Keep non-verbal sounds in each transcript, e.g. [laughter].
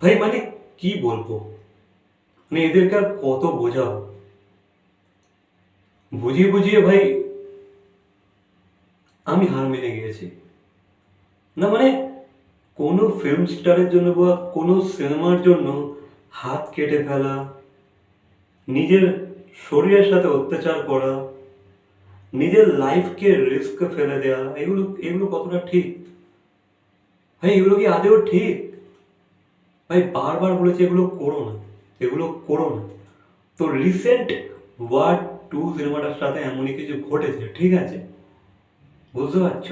ভাই মানে কি বলব? মানে এদেরকে আর কত বোঝাও বুঝিয়ে বুঝিয়ে ভাই, আমি হার মেনে গিয়েছি। না মানে কোনো ফিল্ম স্টারের জন্য বা কোনো সিনেমার জন্য হাত কেটে ফেলা, নিজের শরীরের সাথে অত্যাচার করা, নিজের লাইফকে রিস্কে ফেলে দেওয়া এগুলো এগুলো কতটা ঠিক? ভাই, এগুলো কি আদেও ঠিক? ভাই বারবার বলেছে এগুলো করো না, এগুলো করো না। তো রিসেন্ট ওয়ার্ড টু সিনেমাটার সাথে এমনই কিছু ঘটেছে, ঠিক আছে? বুঝতে পারছ?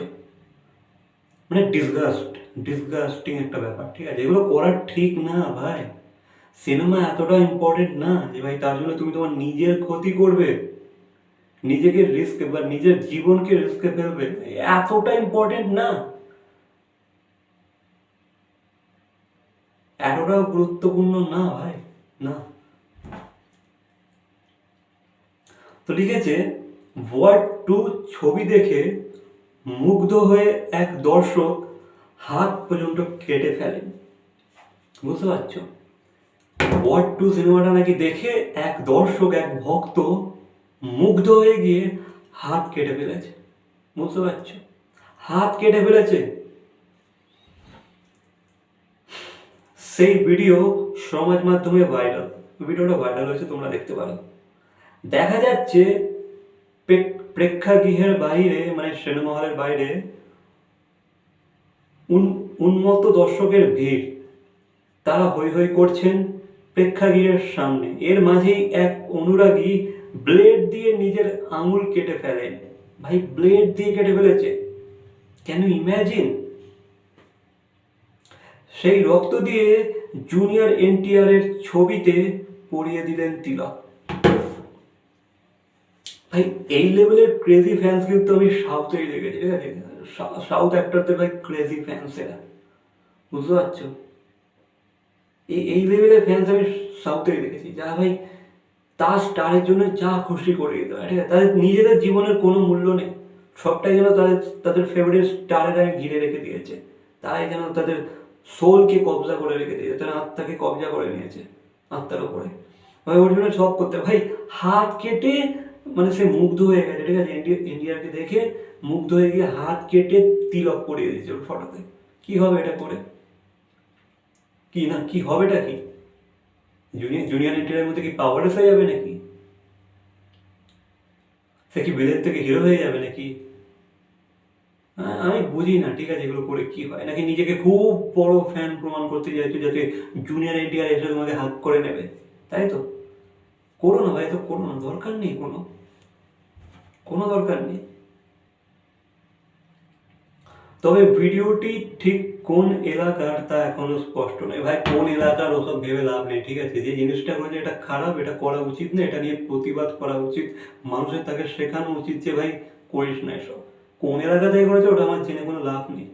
মানে ডিসগাস্ট ডিসগাস্টিং একটা ব্যাপার, ঠিক আছে? এগুলো করা ঠিক না ভাই। সিনেমা এতটা ইম্পর্টেন্ট না যে ভাই তার জন্য তুমি তোমার নিজের ক্ষতি করবে। নিজেকে রিস্ক বা নিজের জীবনকে রিস্কে ফেলবে, এতটা ইম্পর্টেন্ট না। এতটা গুরুত্বপূর্ণ না ভাই? না। তো লিখেছে ওয়ার্ড টু ছবি দেখে মুগ্ধ হয়ে এক দর্শক হাত পর্যন্ত কেটে ফেলেন। বুঝতে পারছ? ওয়ার্ড টু সিনেমাটা নাকি দেখে এক দর্শক, এক ভক্ত মুগ্ধ হয়ে গিয়ে হাত কেটে ফেলেছে। বুঝতে পারছ? হাত কেটে ফেলেছে। সেই ভিডিও সমাজ মাধ্যমে ভাইরাল ভিডিওটা ভাইরাল হয়েছে, তোমরা দেখতে পারো। দেখা যাচ্ছে প্রেক্ষাগৃহের বাইরে মানে সিনেমা হলের বাইরে, উন- উন্মত্ত দর্শকের ভিড়। তারা হৈ হৈ করছেন প্রেক্ষাগৃহের সামনে। এর মাঝেই এক অনুরাগী ব্লেড দিয়ে নিজের আঙুল কেটে ফেলেন। ভাই ব্লেড দিয়ে কেটে ফেলেছে। ক্যান ইউ ইম্যাজিন সেই রক্ত দিয়ে জুনিয়র এনটিআর এর ছবিতে পরিয়ে দিলেন তিলক। ভাই, এই লেভেলের ক্রেজি ফ্যান্স কিন্তু আমি সাউথেই দেখেছি। ঠিক আছে? সাউথ অ্যাক্টরদের ভাই ক্রেজি ফ্যান্স এরা। বুঝতে পারছ? এই এই লেভেলের ফ্যান্স আমি সাউথেই দেখেছি। যা ভাই, তার স্টারের জন্য যা খুশি করে দিতে পারে। ঠিক আছে? তাদের নিজেদের জীবনের কোনো মূল্য নেই। সবটাই যেন তাদের তাদের ফেভারিট স্টারেরা ঘিরে রেখে দিয়েছে। তারাই যেন তাদের সোলকে কবজা করে রেখে দিয়েছে, তারা আত্মাকে কবজা করে নিয়েছে, আত্মার উপরে। ভাই, ওর জন্য সব করতে ভাই, হাত কেটে মানে সে মুগ্ধ হয়ে গেছে, ঠিক আছে? ইন্ডিয়া ইন্ডিয়াকে দেখে মুগ্ধ হয়ে গিয়ে হাত কেটে তিলক পরিয়ে দিয়েছে ওর ফটোতে। কি হবে এটা করে? কি না, কি হবেটা কি? জুনিয়র জুনিয়র এনটিআর মধ্যে কি পাওয়ারলেস হয়ে যাবে নাকি? সে কি বেদের থেকে হিরো হয়ে যাবে নাকি? আমি বুঝি না, ঠিক আছে, এগুলো করে কি হয়? নাকি নিজেকে খুব বড় ফ্যান প্রমাণ করতে চাইছো যাতে জুনিয়র এনটিআর এসে তোমাকে হাত করে নেবে? তাই তো? করো না ভাই তো করো না, দরকার নেই কোনো। কোনো দরকার নেই। তবে ভিডিওটি ঠিক কোন এলাকার তা এখনও স্পষ্ট নয়। ভাই, কোন এলাকার ওসব ভেবে লাভ নেই, ঠিক আছে? যে জিনিসটা করেছে এটা খারাপ, এটা করা উচিত না, এটা নিয়ে প্রতিবাদ করা উচিত, মানুষের তাকে শেখানো উচিত যে ভাই করিস না এসব। কোন এলাকা থেকে করেছে ওটা আমার জেনে কোনো লাভ নেই।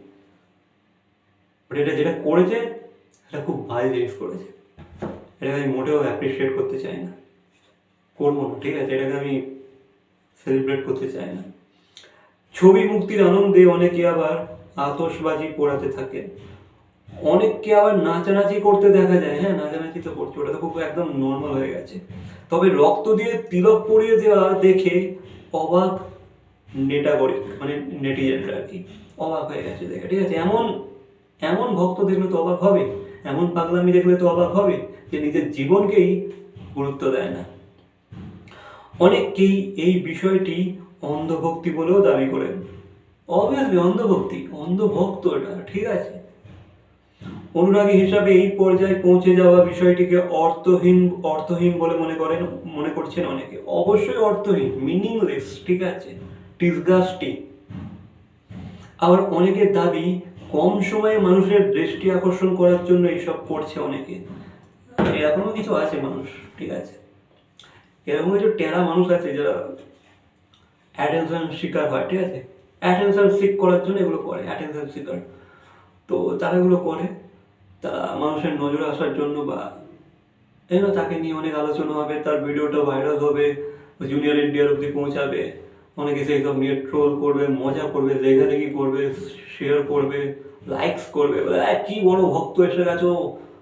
বাট এটা যেটা করেছে এটা খুব ভালো জিনিস করেছে। এটাকে আমি মোটেও অ্যাপ্রিসিয়েট করতে চাই না। করব না, ঠিক আছে? এটাকে আমি সেলিব্রেট করতে চাই না। ছবি মুক্তির আনন্দে অনেকে আবার আতশবাজি পোড়াতে থাকে। অনেককে আবার নাচানাচি করতে দেখা যায়। হ্যাঁ নাচানাচি তো করছে, ওটা তো খুব একদম নর্মাল হয়ে গেছে। তবে রক্ত দিয়ে তিলক পরিয়ে দেওয়া দেখে অবাক নেটাগরিক মানে নেটিজেনরা আর কি অবাক হয়ে গেছে, দেখে, ঠিক আছে? এমন এমন ভক্ত দেখলে তো অবাক হবে, এমন পাগলামি দেখলে তো অবাক হবে, যে নিজের জীবনকেই গুরুত্ব দেয় না। অনেকেই এই বিষয়টি অন্ধভক্তি বলেও দাবি করেন। অবভিয়াসলি অন্ধভক্তি, অন্ধভক্ত এটা, ঠিক আছে? অনুরাগী হিসাবে এই পর্যায়ে পৌঁছে যাওয়া বিষয়টিকে অর্থহীন অর্থহীন বলে মনে করেন, মনে করছেন অনেকে। অবশ্যই অর্থহীন মিনিংলেস ঠিক আছে? ডিসগাস্টিং আবার অনেকের দাবি, কম সময়ে মানুষের দৃষ্টি আকর্ষণ করার জন্য এইসব করছে অনেকে। এরকমও কিছু আছে মানুষ, ঠিক আছে? এরকম কিছু টেরা মানুষ আছে যারা অ্যাটেনশন শিকার হয়, ঠিক আছে? অ্যাটেনশন সিক করার জন্য এগুলো করে অ্যাটেনশন শিকার তো তারা এগুলো করে, তা মানুষের নজরে আসার জন্য বা এই তাকে নিয়ে অনেক আলোচনা হবে, তার ভিডিওটা ভাইরাল হবে জুনিয়র ইন্ডিয়ার অব্দি পৌঁছাবে। অনেকে সেই সব নিয়ে ট্রোল করবে, মজা করবে, লেখালেখি করবে শেয়ার করবে লাইকস করবে কি বড় ভক্ত এসে গেছো?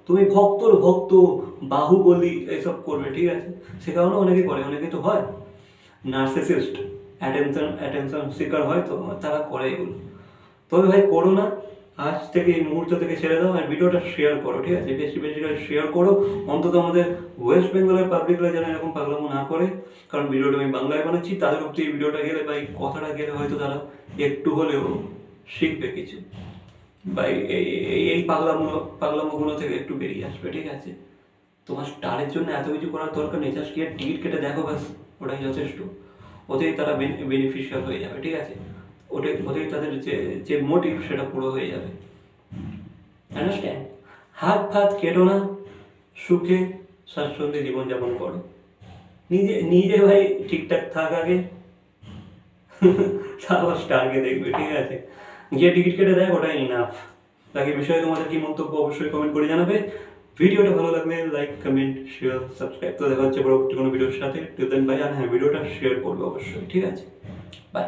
তুমি ভক্তর ভক্ত, বাহুবলি এইসব করবে, ঠিক আছে? সে কারণে অনেকে করে, অনেকে তো হয়। নার্সিসিস্ট অ্যাটেনশন অ্যাটেনশন শিকার হয় তো, তারা করে এগুলো তবে ভাই, করো না। আজ থেকে এই মুহূর্ত থেকে ছেড়ে দাও আর ভিডিওটা শেয়ার করো, ঠিক আছে? বেশি বেশি করে শেয়ার করো। অন্তত আমাদের ওয়েস্ট বেঙ্গলের পাবলিকরা যেন এরকম পাগলামো না করে। কারণ ভিডিওটা আমি বাংলায় বানাচ্ছি, তাদের অব্দি এই ভিডিওটা গেলে বা এই কথাটা গেলে হয়তো তারা একটু হলেও শিখবে কিছু। বা এই, এই- পাগলামো, পাগলামোগুলো থেকে একটু বেরিয়ে আসবে, ঠিক আছে? তোমার স্টারের জন্য এত কিছু করার দরকার নেই জাস্ট গিয়ে টিকিট কেটে দেখো ব্যাস, ওটাই যথেষ্ট। ওতেই তারা বেনিফিশিয়াল হয়ে যাবে, ঠিক আছে? ওটাই ওতেই তাদের যে যে মোটিভ সেটা পুরো হয়ে যাবে। আন্ডারস্ট্যান্ড হাত ফাত কেটো না, সুখে স্বাচ্ছন্দ্যে জীবনযাপন করো। নিজে নিজে ভাই ঠিকঠাক থাক আগে। [laughs] তারপর স্টারকে দেখবে, ঠিক আছে? যে টিকিট কেটে দেয় ওটাই ইনাফ বাকি বিষয়ে তোমাদের কি মন্তব্য অবশ্যই কমেন্ট করে জানাবে। ভিডিওটা ভালো লাগলে লাইক কমেন্ট শেয়ার সাবস্ক্রাইব তো দেখা হচ্ছে পরবর্তী কোনো ভিডিওর সাথে। টিল দেন বাই আর হ্যাঁ ভিডিওটা শেয়ার করবে অবশ্যই, ঠিক আছে? বাই